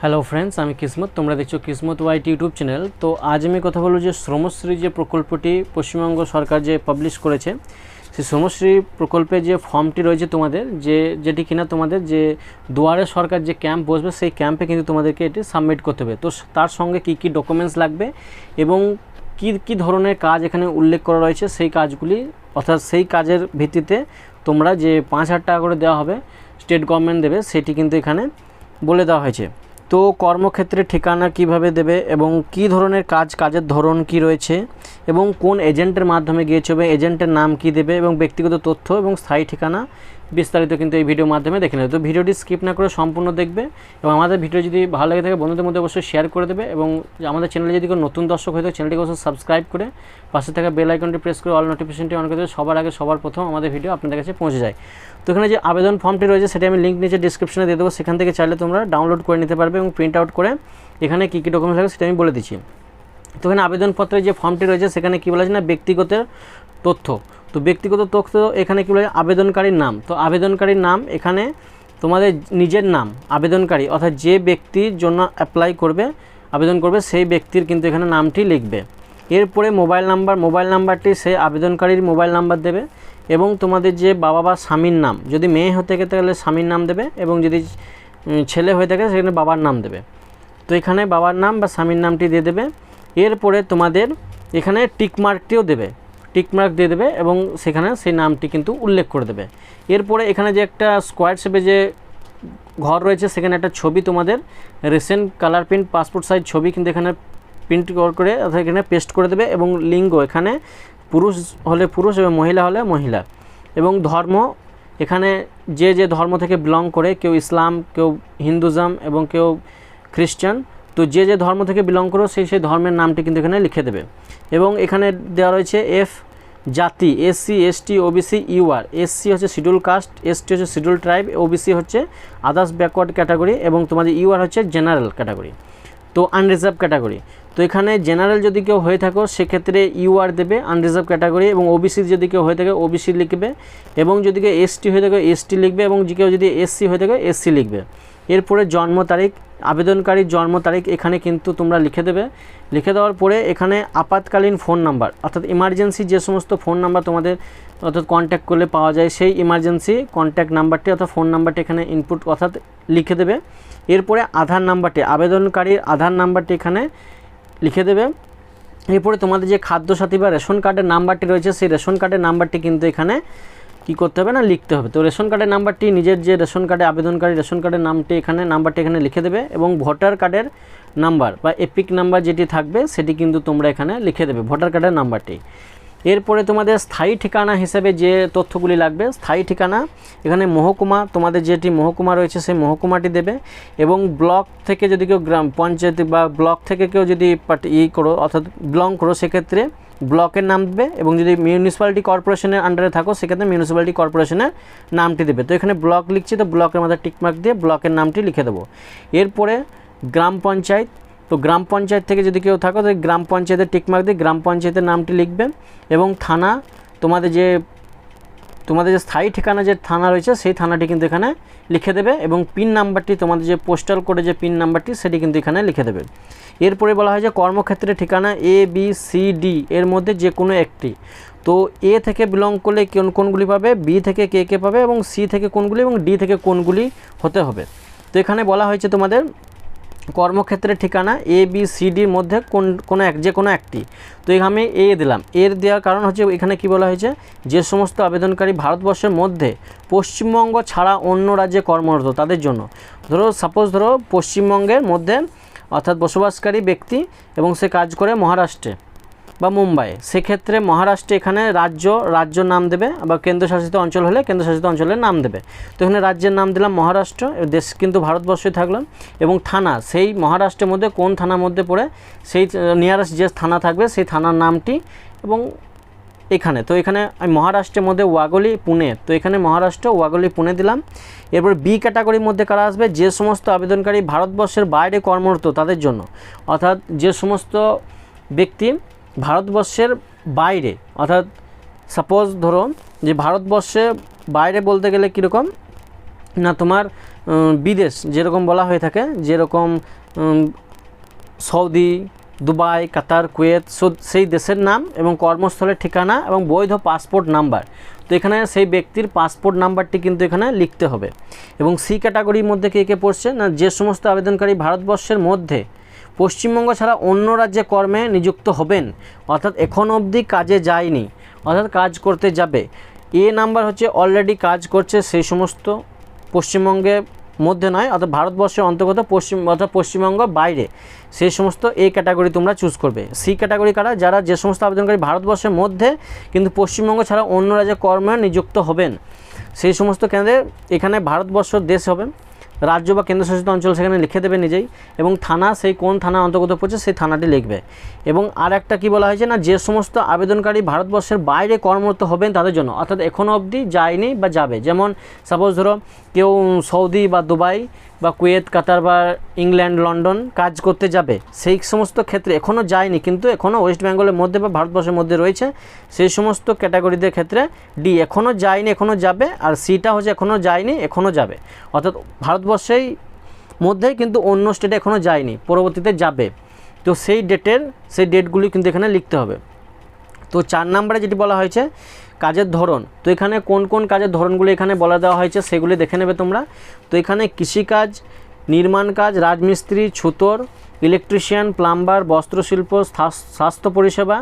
Hello friends আমি কিসমত, তোমরা দেখছ কিসমত ওয়াইট ইউটিউব চ্যানেল তো আজ আমি কথা বলব যে শ্রমশ্রী যে প্রকল্পটি পশ্চিমবঙ্গ সরকার যে পাবলিশ করেছে, সেই শ্রমশ্রী প্রকল্পে যে ফর্মটি রয়েছে তোমাদের, যে যেটি কিনা তোমাদের যে দুয়ারে সরকার যে ক্যাম্প বসবে, সেই ক্যাম্পে কিন্তু তোমাদেরকে এটি সাবমিট করতে হবে। তো তার সঙ্গে কি কি ডকুমেন্টস লাগবে এবং কি কি ধরনের কাজ এখানে উল্লেখ করা রয়েছে, সেই কাজগুলি, অর্থাৎ সেই কাজের ভিত্তিতে তোমরা যে পাঁচ হাজার টাকা করে দেওয়া হবে স্টেট গভর্নমেন্ট দেবে, সেটি কিন্তু এখানে বলে দেওয়া হয়েছে। তো কর্মক্ষেত্রে ঠিকানা কীভাবে দেবে এবং কি ধরনের কাজ, কাজের ধরন কি রয়েছে এবং কোন এজেন্টের মাধ্যমে গিয়েছে এবং এজেন্টের নাম কি দেবে এবং ব্যক্তিগত তথ্য এবং স্থায়ী ঠিকানা বিস্তারিত কিন্তু এই ভিডিওর মাধ্যমে দেখে নেবে। তো ভিডিওটি স্কিপ না করে সম্পূর্ণ দেখবে এবং আমাদের ভিডিও যদি ভালো লাগে থাকে, বন্ধুদের মধ্যে অবশ্যই শেয়ার করে দেবে এবং আমাদের চ্যানেলে যদি কোনো নতুন দর্শক হয়ে থাকে চ্যানেলটিকে অবশ্যই সাবস্ক্রাইব করে পাশে থাকা বেল আইকনটি প্রেস করে অল নোটিফিকেশনটি অন করে দেবে সবার আগে, সবার প্রথম আমাদের ভিডিও আপনাদের কাছে পৌঁছে যায়। তো এখানে যে আবেদন ফর্মটি রয়েছে, সেটা আমি লিঙ্ক নিচে ডিসক্রিপশনে দিয়ে দেবো। সেখান থেকে চাইলে তোমরা ডাউনলোড করে নিতে পারবে এবং প্রিন্ট আউট করে এখানে কী কী ডকুমেন্টস লাগে সেটা আমি বলে দিচ্ছি। তো এখানে আবেদনপত্রে যে ফর্মটি রয়েছে, সেখানে কী বলা না, ব্যক্তিগত তথ্য। তো ব্যক্তিগত তথ্য এখানে কী বলে আবেদনকারীর নাম? তো আবেদনকারীর নাম এখানে তোমাদের নিজের নাম, আবেদনকারী, অর্থাৎ যে ব্যক্তির জন্য অ্যাপ্লাই করবে, আবেদন করবে, সেই ব্যক্তির কিন্তু এখানে নামটি লিখবে। এরপরে মোবাইল নাম্বার মোবাইল নাম্বারটি সেই আবেদনকারীর মোবাইল নাম্বার দেবে এবং তোমাদের যে বাবা বা স্বামীর নাম, যদি মেয়ে হতে থাকে তাহলে স্বামীর নাম দেবে এবং যদি ছেলে হয়ে থাকে সেখানে বাবার নাম দেবে। তো এখানে বাবার নাম বা স্বামীর নামটি দিয়ে দেবে। এরপরে তোমাদের এখানে টিকমার্কটিও দেবে। টিকমার্ক দিয়ে দেবে এবং সেখানে সেই নামটি কিন্তু উল্লেখ করে দেবে। এরপরে এখানে যে একটা স্কোয়ার শেপে যে ঘর রয়েছে, সেখানে একটা ছবি তোমাদের recent colour print passport size ছবি কিন্তু এখানে প্রিন্ট করে অর্থাৎ এখানে পেস্ট করে দেবে এবং লিঙ্গ এখানে পুরুষ হলে পুরুষ এবং মহিলা হলে মহিলা। এবং ধর্ম এখানে যে যে ধর্ম থেকে বিলং করে, কেউ ইসলাম, কেউ হিন্দুজম এবং কেউ খ্রিস্টান তো যে যে ধর্ম থেকে বিলং করো, সেই সেই ধর্মের নামটি কিন্তু এখানে লিখে দেবে। এবং এখানে দেওয়া রয়েছে এফ জাতি SC ST OBC UR SC হচ্ছে শিডিউল কাস্ট এসটি হচ্ছে শিডিউল ট্রাইব ওবিসি হচ্ছে আদার্স ব্যাকওয়ার্ড ক্যাটাগরি এবং তোমাদের ইউআর হচ্ছে জেনারেল ক্যাটাগরি তো আনরিজার্ভ ক্যাটাগরি তো এখানে জেনারেল যদি কেউ হয়ে থাকো, সেক্ষেত্রে ইউআর দেবে আনরিজার্ভ ক্যাটাগরি এবং ওবিসি যদি কেউ হয়ে থাকে ওবিসি লিখবে এবং যদি কেউ এসটি হয়ে থাকে এসটি লিখবে এবং কেউ যদি এসসি হয়ে থাকে এসসি লিখবে। এরপরে জন্ম তারিখ আবেদনকারীর জন্ম তারিখ এখানে কিন্তু তোমরা লিখে দেবে। লিখে দেওয়ার পরে এখানে আপাতকালীন ফোন নাম্বার অর্থাৎ ইমার্জেন্সি যে সমস্ত ফোন নাম্বার তোমাদের অর্থাৎ কন্ট্যাক্ট করলে পাওয়া যায়, সেই ইমার্জেন্সি কন্ট্যাক্ট নাম্বারটি অর্থাৎ ফোন নাম্বারটি এখানে ইনপুট অর্থাৎ লিখে দেবে। এরপরে আধার নাম্বারটি, আবেদনকারীর আধার নাম্বারটি এখানে লিখে দেবে। এরপরে তোমাদের যে খাদ্য সাথী বা রেশন কার্ডের নাম্বারটি রয়েছে, সেই রেশন কার্ডের নাম্বারটি কিন্তু এখানে কি করতে হবে না, লিখতে হবে। তো রেশন কার্ডের নাম্বারটি, নিজের যে রেশন কার্ডে আবেদনকারী রেশন কার্ডের নামটি এখানে, নাম্বারটি এখানে লিখে দেবে এবং ভোটার কার্ডের নাম্বার বা এপিক নাম্বার যেটি থাকবে, সেটি কিন্তু তোমরা এখানে লিখে দেবে, ভোটার কার্ডের নাম্বারটি। এরপরে তোমাদের স্থায়ী ঠিকানা হিসেবে যে তথ্যগুলি লাগবে, স্থায়ী ঠিকানা, এখানে মহকুমা, তোমাদের যেটি মহকুমা রয়েছে সেই মহকুমাটি দেবে এবং ব্লক থেকে যদি কেউ গ্রাম পঞ্চায়েত বা ব্লক থেকে কেউ যদি ই করো অর্থাৎ বিলং করো, সেক্ষেত্রে ব্লকের নাম দেবে এবং যদি মিউনিসিপ্যালিটি কর্পোরেশনের আন্ডারে থাকো, সেক্ষেত্রে মিউনিসিপ্যালিটি কর্পোরেশনের নামটি দেবে। তো এখানে ব্লক লিখছি, তো ব্লকের মধ্যে টিকমার্ক দিয়ে ব্লকের নামটি লিখে দেবো। এরপরে গ্রাম পঞ্চায়েত তো গ্রাম পঞ্চায়েত থেকে যদি কেউ থাকো তো গ্রাম পঞ্চায়েতের টিকমার্ক দিয়ে গ্রাম পঞ্চায়েতের নামটি লিখবে এবং থানা, তোমাদের যে তোমাদের যে স্থায়ী ঠিকানা যে থানা রয়েছে, সেই থানাটি কিন্তু এখানে লিখে দেবে এবং পিন নাম্বারটি, তোমাদের যে পোস্টাল কোডে যে পিন নাম্বারটি, সেটি কিন্তু এখানে লিখে দেবে। এরপরে বলা হয় যে কর্মক্ষেত্রের ঠিকানা এ বি সি ডি এর মধ্যে যে কোনো একটি। তো এ থেকে বিলং করলে কোন, কোনগুলি পাবে? বি থেকে কে কে পাবে? এবং সি থেকে কোনগুলি? এবং ডি থেকে কোনগুলি হতে হবে? তো এখানে বলা হয়েছে তোমাদের কর্মক্ষেত্রের ঠিকানা এ বি সি ডির মধ্যে কোন, কোনো এক, যে কোনো একটি। তো এখানে এ দিলাম। এর দেওয়ার কারণ হচ্ছে এখানে কি বলা হয়েছে? যে সমস্ত আবেদনকারী ভারতবর্ষের মধ্যে পশ্চিমবঙ্গ ছাড়া অন্য রাজ্যে কর্মরত তাদের জন্য। ধরো সাপোজ ধরো, পশ্চিমবঙ্গের মধ্যে অর্থাৎ বসবাসকারী ব্যক্তি এবং সে কাজ করে মহারাষ্ট্রে। বা মুম্বাই। সেক্ষেত্রে মহারাষ্ট্রে এখানে রাজ্য রাজ্য নাম দেবে বা কেন্দ্রশাসিত অঞ্চল হলে কেন্দ্রশাসিত অঞ্চলের নাম দেবে। তো এখানে রাজ্যের নাম দিলাম মহারাষ্ট্র দেশ কিন্তু ভারতবর্ষে থাকলাম। এবং থানা, সেই মহারাষ্ট্রের মধ্যে কোন থানার মধ্যে পড়ে, সেই নিয়ারেস্ট যে থানা থাকবে, সেই থানার নামটি এবং এখানে। তো এখানে আমি মহারাষ্ট্রের মধ্যে ওয়াগলি, পুনে। তো এখানে মহারাষ্ট্র, ওয়াগলি, পুনে দিলাম। এরপর বি ক্যাটাগরির মধ্যে কারা আসবে? যে সমস্ত আবেদনকারী ভারতবর্ষের বাইরে কর্মরত তাদের জন্য। অর্থাৎ যে সমস্ত ব্যক্তি ভারতবর্ষের বাইরে, অর্থাৎ সাপোজ ধরো যে ভারতবর্ষে বাইরে বলতে গেলে কীরকম? না তোমার বিদেশ যেরকম বলা হয়ে থাকে, যেরকম সৌদি, দুবাই, কাতার, কুয়েত সেই দেশের নাম এবং কর্মস্থলের ঠিকানা এবং বৈধ পাসপোর্ট নাম্বার তো এখানে সেই ব্যক্তির পাসপোর্ট নাম্বারটি কিন্তু এখানে লিখতে হবে। এবং সি ক্যাটাগরির মধ্যে কে কে পড়ছে? না যে সমস্ত আবেদনকারী ভারতবর্ষের মধ্যে পশ্চিমবঙ্গ ছাড়া অন্য রাজ্যে কর্মে নিযুক্ত হবেন। অর্থাৎ এখন অবধি কাজে যায়নি। অর্থাৎ কাজ করতে যাবে। এ নাম্বার হচ্ছে অলরেডি কাজ করছে সেই সমস্ত পশ্চিমবঙ্গে মধ্যে নয়, অর্থাৎ ভারতবর্ষের অন্তর্গত পশ্চিম, অর্থাৎ পশ্চিমবঙ্গ বাইরে। সেই সমস্ত এ ক্যাটাগরি তোমরা চুজ করবে। সি ক্যাটাগরি কারা? যারা যে সমস্ত আবেদনকারী ভারতবর্ষের মধ্যে, কিন্তু পশ্চিমবঙ্গ ছাড়া অন্য রাজ্যে কর্মে নিযুক্ত হবেন। সেই সমস্ত কেন্দ্রে এখানে ভারতবর্ষ দেশ হবে। রাজ্য বা কেন্দ্রশাসিত অঞ্চল সেখানে লিখে দেবে নিজেই এবং থানা সেই কোন থানা অন্তর্গত পড়ছে সেই থানাটি লিখবে। এবং আর একটা কী বলা হয়েছে না, যে সমস্ত আবেদনকারী ভারতবর্ষের বাইরে কর্মরত হবেন তাদের জন্য, অর্থাৎ এখনও অবধি যায়নি বা যাবে। যেমন সাপোজ ধরো কেউ সৌদি বা দুবাই বা কুয়েত, কাতার বা ইংল্যান্ড, লন্ডন কাজ করতে যাবে। সেই সমস্ত ক্ষেত্রে এখনও যায়নি, কিন্তু এখনও ওয়েস্ট বেঙ্গলের মধ্যে বা ভারতবর্ষের মধ্যে রয়েছে সেই সমস্ত ক্যাটাগরিদের ক্ষেত্রে ডি এখনও যায়নি এখনও যাবে আর সিটা হচ্ছে এখনও যায়নি এখনও যাবে। অর্থাৎ ভারতবর্ষেই মধ্যেই কিন্তু অন্য স্টেটে এখনও যায়নি, পরবর্তীতে যাবে। তো সেই ডেটের, সেই ডেটগুলি কিন্তু এখানে লিখতে হবে। তো চার নম্বরে যেটি বলা হয়েছে কাজের ধরন। তো এখানে কোন কোন কাজের ধরনগুলো এখানে বলা দেওয়া হয়েছে সেগুলি দেখে নেবে তোমরা। তো এখানে কৃষিকাজ, নির্মাণ কাজ, রাজমিস্ত্রি, ছুতর, ইলেকট্রিশিয়ান, প্লাম্বার, বস্ত্রশিল্প স্বাস্থ্য পরিষেবা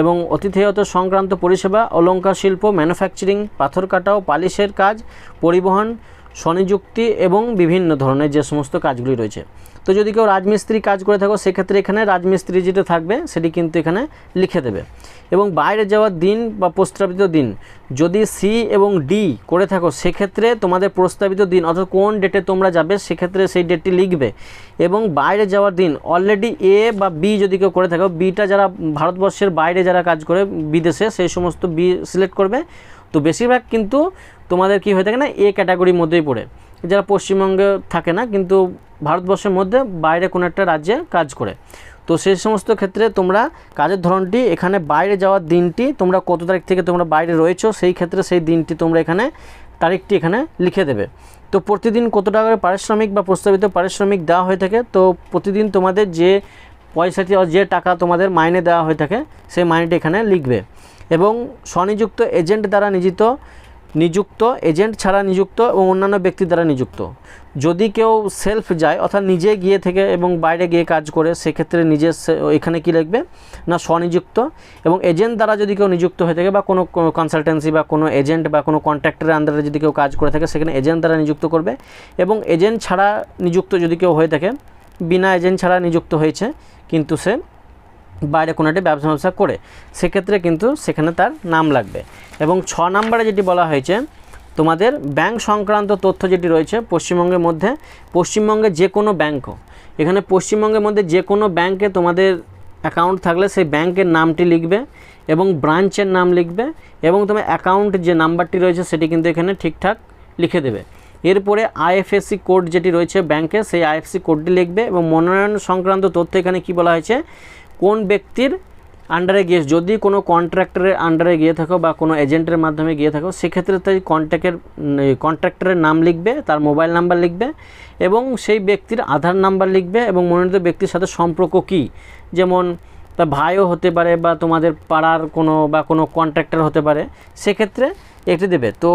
এবং অতিথেয়ত সংক্রান্ত পরিষেবা অলঙ্কার শিল্প ম্যানুফ্যাকচারিং, পাথর কাটাও, পালিশের কাজ, পরিবহন স্বনিযুক্তি এবং বিভিন্ন ধরনের যে সমস্ত কাজগুলি রয়েছে। তো যদি কেউ রাজমিস্ত্রি কাজ করে থাকো, সেক্ষেত্রে এখানে রাজমিস্ত্রি যেটা থাকবে, সেটি কিন্তু এখানে লিখে দেবে। এবং বাইরে যাওয়ার দিন বা প্রস্তাবিত দিন, যদি সি এবং ডি করে থাকো, সেক্ষেত্রে তোমাদের প্রস্তাবিত দিন, অর্থাৎ কোন ডেটে তোমরা যাবে, সেক্ষেত্রে সেই ডেটটি লিখবে। এবং বাইরে যাওয়ার দিন অলরেডি এ বা বি যদি কেউ করে থাকো বিটা যারা ভারতবর্ষের বাইরে যারা কাজ করে, বিদেশে, সেই সমস্ত বি সিলেক্ট করবে। তো বেশিরভাগ কিন্তু তোমাদের কি হয়ে থাকে না, এ ক্যাটাগরির মধ্যেই পড়ে। যারা পশ্চিমবঙ্গে থাকে না, কিন্তু ভারতবর্ষের মধ্যে বাইরে কোনো একটা রাজ্যে কাজ করে। তো সেই সমস্ত ক্ষেত্রে তোমরা কাজের ধরনটি, এখানে বাইরে যাওয়ার দিনটি, তোমরা কত তারিখ থেকে তোমরা বাইরে রয়েছো, সেই ক্ষেত্রে সেই দিনটি তোমরা এখানে তারিখটি এখানে লিখে দেবে। তো প্রতিদিন কত টাকা করে পারিশ্রমিক বা প্রস্তাবিত পারিশ্রমিক দেওয়া হয়ে থাকে, তো প্রতিদিন তোমাদের যে পয়সাটি যে টাকা তোমাদের মাইনে দেওয়া হয়ে থাকে, সেই মাইনেটি এখানে লিখবে। এবং স্বনিযুক্ত এজেন্ট দ্বারা নিযুক্ত নিযুক্ত এজেন্ট ছাড়া নিযুক্ত এবং অন্যান্য ব্যক্তি দ্বারা নিযুক্ত। যদি কেউ সেলফ যায়, অর্থাৎ নিজে গিয়ে থেকে এবং বাইরে গিয়ে কাজ করে, সেক্ষেত্রে নিজের সে- এখানে কি লিখবে? না, স্বনিযুক্ত এবং এজেন্ট দ্বারা যদি কেউ নিযুক্ত হয়ে থাকে বা কোনো কনসালটেন্সি বা কোনো এজেন্ট বা কোনো কন্ট্রাক্টরের আন্ডারে যদি কেউ কাজ করে থাকে, সেখানে এজেন্ট দ্বারা নিযুক্ত করবে এবং এজেন্ট ছাড়া নিযুক্ত যদি কেউ হয়ে থাকে, বিনা এজেন্ট ছাড়া নিযুক্ত হয়েছে, কিন্তু সে বাইরে কোনো একটা ব্যবসা ব্যবসা করে, সেক্ষেত্রে কিন্তু সেখানে তার নাম লাগবে। এবং ছ নম্বরে যেটি বলা হয়েছে, তোমাদের ব্যাংক সংক্রান্ত তথ্য যেটি রয়েছে, পশ্চিমবঙ্গের মধ্যে পশ্চিমবঙ্গে যে কোনো ব্যাংকও, এখানে পশ্চিমবঙ্গের মধ্যে যে কোনো ব্যাংকে তোমাদের অ্যাকাউন্ট থাকলে সেই ব্যাংকের নামটি লিখবে এবং ব্রাঞ্চের নাম লিখবে এবং তোমার অ্যাকাউন্ট যে নাম্বারটি রয়েছে সেটি কিন্তু এখানে ঠিকঠাক লিখে দেবে। এরপরে আইএফএসসি কোড যেটি রয়েছে ব্যাংকে, সেই আইএফসি কোডটি লিখবে এবং মনোনয়ন সংক্রান্ত তথ্য এখানে কি বলা হয়েছে কোন ব্যক্তির আন্ডারে গিয়ে, যদি কোনো কন্ট্রাক্টরের আন্ডারে গিয়ে থাকো বা কোনো এজেন্টের মাধ্যমে গিয়ে থাকো, সেক্ষেত্রে তাই কন্ট্যাক্টের কন্ট্রাক্টরের নাম লিখবে, তার মোবাইল নাম্বার লিখবে এবং সেই ব্যক্তির আধার নাম্বার লিখবে এবং মনোনীত ব্যক্তির সাথে সম্পর্ক কী? যেমন তা ভাইও হতে পারে বা তোমাদের পাড়ার কোনো বা কোনো কন্ট্রাক্টর হতে পারে, সেক্ষেত্রে একটি দেবে। তো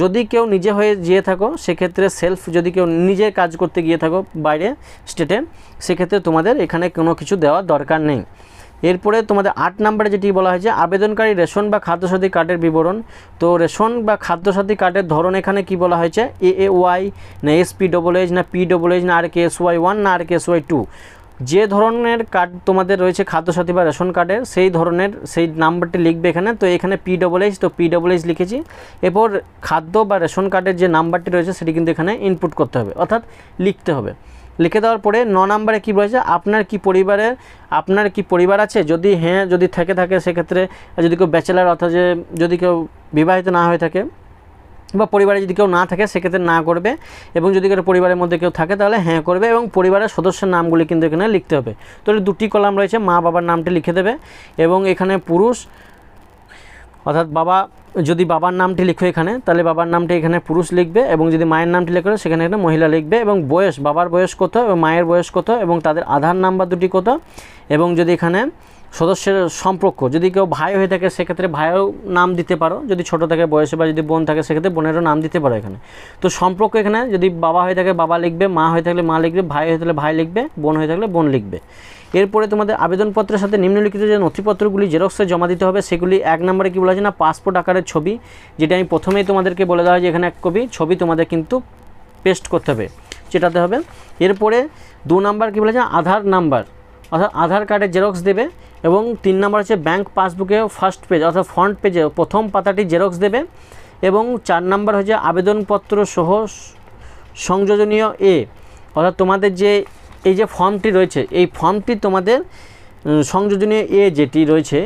যদি কেউ নিজে হয়ে গিয়ে থাকো, সেক্ষেত্রে সেলফ যদি কেউ নিজে কাজ করতে গিয়ে থাকো বাইরে স্টেটে সেক্ষেত্রে তোমাদের এখানে কোনো কিছু দেওয়ার দরকার নেই। এরপরে তোমাদের আট নম্বরে যেটি বলা হয়েছে, আবেদনকারী রেশন বা খাদ্যসাথী কার্ডের বিবরণ। তো রেশন বা খাদ্যসাথী কার্ডের ধরন এখানে কি বলা হয়েছে? এ এ ওয়াই না এস পি ডবল এইচ না পি ডবল এইচ না R K S Y one না R K S Y two যে ধরনের কার্ড তোমাদের রয়েছে খাদ্যসাথী বা রেশন কার্ডের সেই ধরনের, সেই নাম্বারটি লিখবে এখানে। তো এখানে পি ডবল এইচ তো পি ডবল এইচ লিখেছি। এরপর খাদ্য বা রেশন কার্ডের যে নাম্বারটি রয়েছে, সেটি কিন্তু এখানে ইনপুট করতে হবে, অর্থাৎ লিখতে হবে। লিখে দেওয়ার পরে ন নম্বরে কী বলেছে আপনার কি পরিবারের, আপনার কি পরিবার আছে? যদি হ্যাঁ যদি থেকে থাকে, সেক্ষেত্রে যদি কেউ ব্যাচেলার অর্থাৎ যে, যদি কেউ বিবাহিত না হয়ে থাকে বা পরিবারে যদি কেউ না থাকে, সেক্ষেত্রে না করবে এবং যদি কেউ পরিবারের মধ্যে কেউ থাকে, তাহলে হ্যাঁ করবে এবং পরিবারের সদস্যের নামগুলি কিন্তু এখানে লিখতে হবে। তো দুটি কলাম রয়েছে, মা বাবার নামটি লিখে দেবে এবং এখানে পুরুষ, অর্থাৎ বাবা, যদি বাবার নামটি লিখো এখানে, তাহলে বাবার নামটি এখানে পুরুষ লিখবে এবং যদি মায়ের নামটি লেখো, সেখানে এখানে মহিলা লিখবে এবং বয়স, বাবার বয়স কত, এবং মায়ের বয়স কত, এবং তাদের আধার নাম্বার দুটি কত, এবং যদি এখানে সদস্যের সম্পর্ক। যদি কেউ ভাই হয়ে থাকে, সেক্ষেত্রে ভাইও নাম দিতে পারো। যদি ছোট থাকে, বয়সে বা যদি বোন থাকে, সেক্ষেত্রে বোনেরও নাম দিতে পারো এখানে। তো সম্পর্ক এখানে, যদি বাবা হয়ে থাকে, বাবা লিখবে, মা হয়ে থাকলে মা লিখবে, ভাই হয়ে থাকলে ভাই লিখবে, বোন হয়ে থাকলে বোন লিখবে। এরপরে তোমাদের আবেদনপত্রের সাথে নিম্নলিখিত যে নথিপত্রগুলি জেরক্সে জমা দিতে হবে, সেগুলি এক নম্বরে কী বলা না? পাসপোর্ট আকারের ছবি, যেটা আমি প্রথমেই তোমাদেরকে বলে দেওয়া হয় যে এখানে এক কপি। ছবি তোমাদের কিন্তু পেস্ট করতে হবে যেটাতে হবে। এরপরে দু নাম্বার কী বলেছে? আধার নাম্বার। অর্থাৎ আধার কার্ডের জেরক্স দেবে। এবং তিন নাম্বার হচ্ছে ব্যাংক পাসবুকে ফার্স্ট পেজ অর্থাৎ ফ্রন্ট পেজে প্রথম পাতাটি জেরক্স দেবে এবং চার নাম্বার হচ্ছে আবেদনপত্র সহ সংযোজনীয় এ অর্থাৎ তোমাদের যে এই যে ফর্মটি রয়েছে, এই ফর্মটি তোমাদের সংযোজনীয় এ যেটি রয়েছে,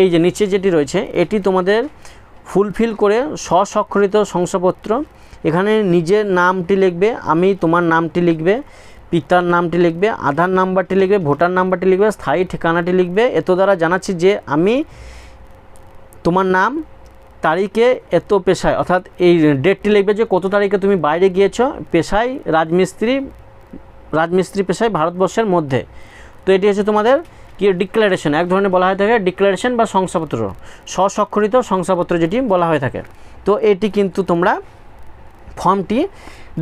এই যে নিচে যেটি রয়েছে, এটি তোমাদের ফুলফিল করে স্বস্বাক্ষরিত শংসাপত্র। এখানে নিজের নামটি লিখবে, আমি তোমার নামটি লিখবে পিতার নামটি লিখবে, আধার নাম্বারটি লিখবে, ভোটার নাম্বারটি লিখবে, স্থায়ী ঠিকানাটি লিখবে। এত দ্বারা জানাচ্ছি যে আমি তোমার নাম, তারিখে এত পেশায়, অর্থাৎ এই ডেটটি লিখবে যে কত তারিখে তুমি বাইরে গিয়েছো, পেশায়, রাজমিস্ত্রি রাজমিস্ত্রি পেশায় ভারতবর্ষের মধ্যে। তো এটি হচ্ছে তোমাদের কি ডিক্লারেশন, এক ধরনের বলা হয়ে থাকে ডিক্লারেশন বা শংসাপত্র, স্বস্বাক্ষরিত শংসাপত্র যেটি বলা হয়ে থাকে। তো এটি কিন্তু তোমরা ফর্মটি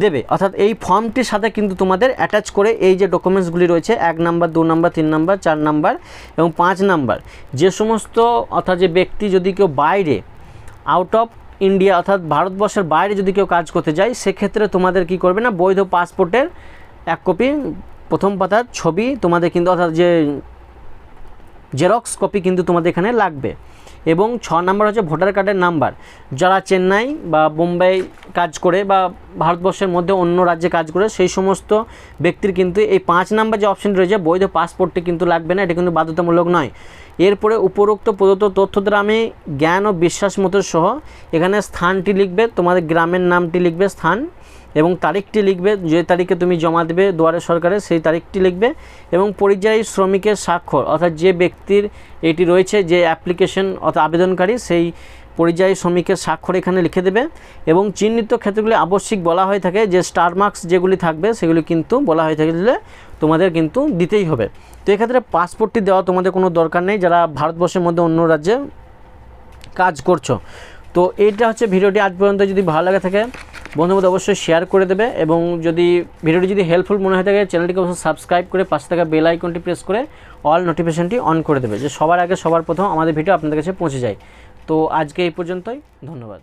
দেবে। অর্থাৎ এই ফর্মটির সাথে কিন্তু তোমাদের অ্যাটাচ করে এই যে ডকুমেন্টসগুলি রয়েছে, এক নাম্বার, দু নাম্বার, তিন নাম্বার, চার নাম্বার এবং পাঁচ নাম্বার, যে সমস্ত অর্থাৎ যে ব্যক্তি যদি কেউ বাইরে আউট অফ ইন্ডিয়া অর্থাৎ ভারতবর্ষের বাইরে যদি কেউ কাজ করতে যায়, সেক্ষেত্রে তোমাদের কি করবে না, বৈধ পাসপোর্টের এক কপি প্রথম পাতার ছবি তোমাদের কিন্তু অর্থাৎ যে জেরক্স কপি কিন্তু তোমাদের এখানে লাগবে। এবং ছ নাম্বার হচ্ছে ভোটার কার্ডের নাম্বার। যারা চেন্নাই বা বোম্বাই কাজ করে বা ভারতবর্ষের মধ্যে অন্য রাজ্যে কাজ করে, সেই সমস্ত ব্যক্তির কিন্তু এই পাঁচ নাম্বার যে অপশন রয়েছে, বৈধ পাসপোর্টটি কিন্তু লাগবে না, এটা কিন্তু বাধ্যতামূলক নয়। এরপরে উপরোক্ত প্রদত্ত তথ্য দ্বারা আমি জ্ঞান ও বিশ্বাস মতো সহ এখানে স্থানটি লিখবে, তোমাদের গ্রামের নামটি লিখবে, স্থান এবং তারিখটি লিখবে, যে তারিখে তুমি জমা দেবে দুয়ারে সরকারে, সেই তারিখটি লিখবে এবং পরিযায়ী শ্রমিকের স্বাক্ষর, অর্থাৎ যে ব্যক্তির এটি রয়েছে, যে অ্যাপ্লিকেশন অর্থাৎ আবেদনকারী, সেই পরিযায়ী শ্রমিকের স্বাক্ষর এখানে লিখে দেবে এবং চিহ্নিত ক্ষেত্রগুলি আবশ্যিক বলা হয়ে থাকে, যে স্টার মার্কস যেগুলি থাকবে, সেগুলি কিন্তু বলা হয়ে থাকলে তোমাদের কিন্তু দিতেই হবে। তো এক্ষেত্রে পাসপোর্টটি দেওয়া তোমাদের কোনো দরকার নেই, যারা ভারতবর্ষের মধ্যে অন্য রাজ্যে কাজ করছ। তো এইটা হচ্ছে ভিডিওটি, আজ পর্যন্ত যদি ভালো লাগে থাকে বন্ধুদের অবশ্যই শেয়ার করে দেবে এবং যদি ভিডিওটি যদি হেল্পফুল মনে হয়ে থাকে চ্যানেলটিকে অবশ্যই সাবস্ক্রাইব করে পাশে থাকা বেল আইকনটি প্রেস করে অল নোটিফিকেশনটি অন করে দেবে, যে সবার আগে সবার প্রথম আমাদের ভিডিও আপনাদের কাছে পৌঁছে যায়। তো আজকে এই পর্যন্তই, ধন্যবাদ।